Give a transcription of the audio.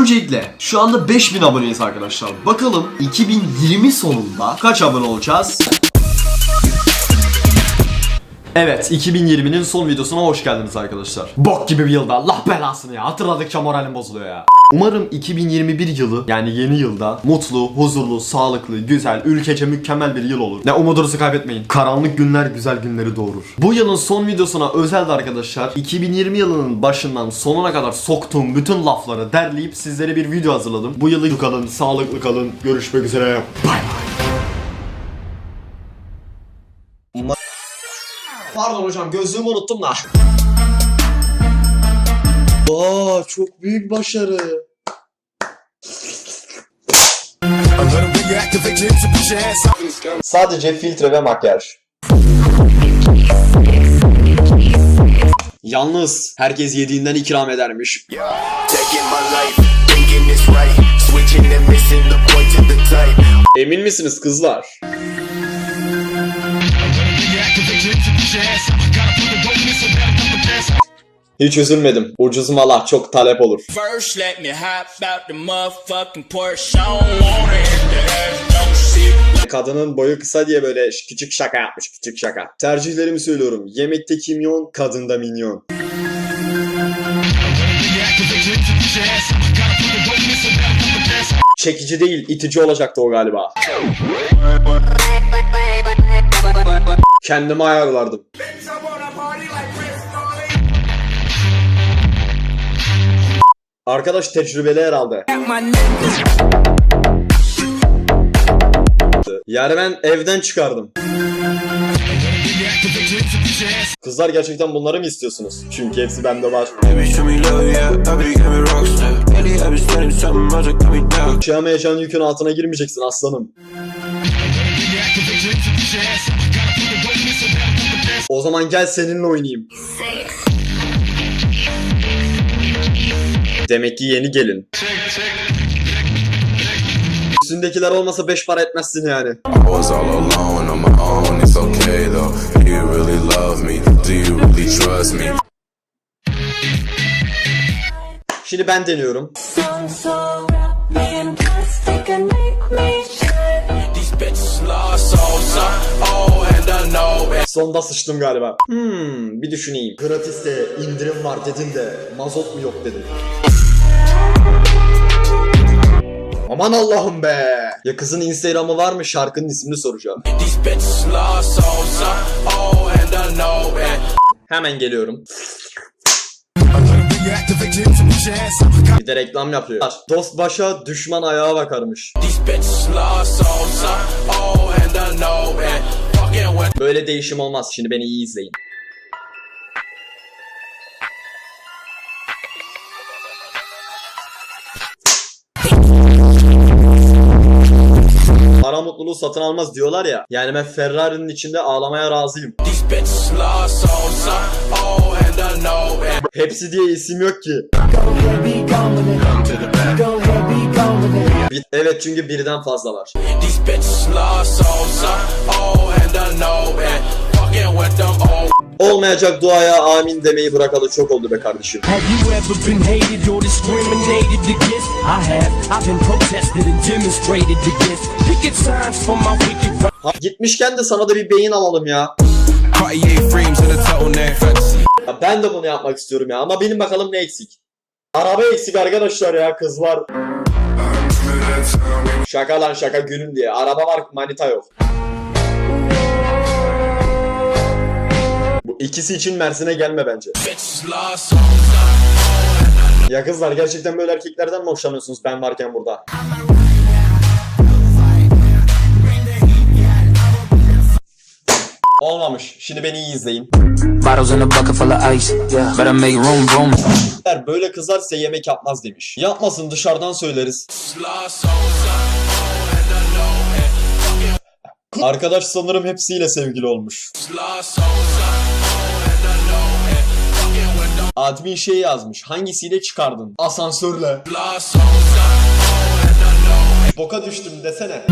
Öncelikle şu anda 5000 aboneyiz arkadaşlar. Bakalım 2020 sonunda kaç abone olacağız? Evet 2020'nin son videosuna hoş geldiniz arkadaşlar. Bok gibi bir yılda Allah belasını ya hatırladıkça moralim bozuluyor ya. Umarım 2021 yılı yani yeni yılda mutlu, huzurlu, sağlıklı, güzel, ülkece mükemmel bir yıl olur. Ne umudunuzu kaybetmeyin. Karanlık günler güzel günleri doğurur. Bu yılın son videosuna özel de arkadaşlar 2020 yılının başından sonuna kadar soktuğum bütün lafları derleyip sizlere bir video hazırladım. Bu yılı kalın, sağlıklı kalın. Görüşmek üzere. Bay bay. Pardon hocam gözlüğümü unuttum da. Aa çok büyük başarı. Sadece filtre ve makyaj. Yalnız herkes yediğinden ikram edermiş. Taking my life, Hiç üzülmedim. Ucuz mala çok talep olur. First, let me hop out the motherfucking Porsche. I don't. Kadının boyu kısa diye böyle küçük şaka yapmış küçük şaka. Tercihlerimi söylüyorum. Yemekte kimyon, kadında minyon. Çekici değil, itici olacaktı o galiba. Kendime ayarlardım. Arkadaş tecrübeli herhalde. Yani ben evden çıkardım. Kızlar gerçekten bunları mı istiyorsunuz? Çünkü hepsi bende var. Yaşayamayacağın yükün altına girmeyeceksin aslanım. O zaman gel seninle oynayayım. Demek ki yeni gelin. Üstündekiler olmasa beş para etmezsin yani. Şimdi ben deniyorum. Sonda sıçtım galiba. Hmm, bir düşüneyim. Gratis'te indirim var dedim de mazot mu yok dedim. Aman Allah'ım be. Ya kızın Instagram'ı var mı? Şarkının ismini soracağım. Hemen geliyorum. Bir de reklam yapıyor. Dost başa düşman ayağa bakarmış. Böyle değişim olmaz. Şimdi beni iyi izleyin. Para mutluluğu satın almaz diyorlar ya. Yani ben Ferrari'nin içinde ağlamaya razıyım. oh. Hepsi diye isim yok ki. Bir- evet çünkü birden fazla var. Uh, Olmayacak duaya amin demeyi bırakalı çok oldu be kardeşim. Ha, gitmişken de sana da bir beyin alalım ya. Ya ben de bunu yapmak istiyorum ya ama benim bakalım ne eksik. Araba eksik arkadaşlar ya kız var. Şaka lan şaka gülüm diye. Araba var manita yok. Bu ikisi için Mersin'e gelme bence. Ya kızlar gerçekten böyle erkeklerden mi hoşlanıyorsunuz ben varken burada? Olmamış. Şimdi beni iyi izleyin. Böyle kızlar size yemek yapmaz demiş. Yapmasın dışarıdan söyleriz. Arkadaş sanırım hepsiyle sevgili olmuş. Admin şey yazmış. Hangisiyle çıkardın? Asansörle. Boka düştüm desene.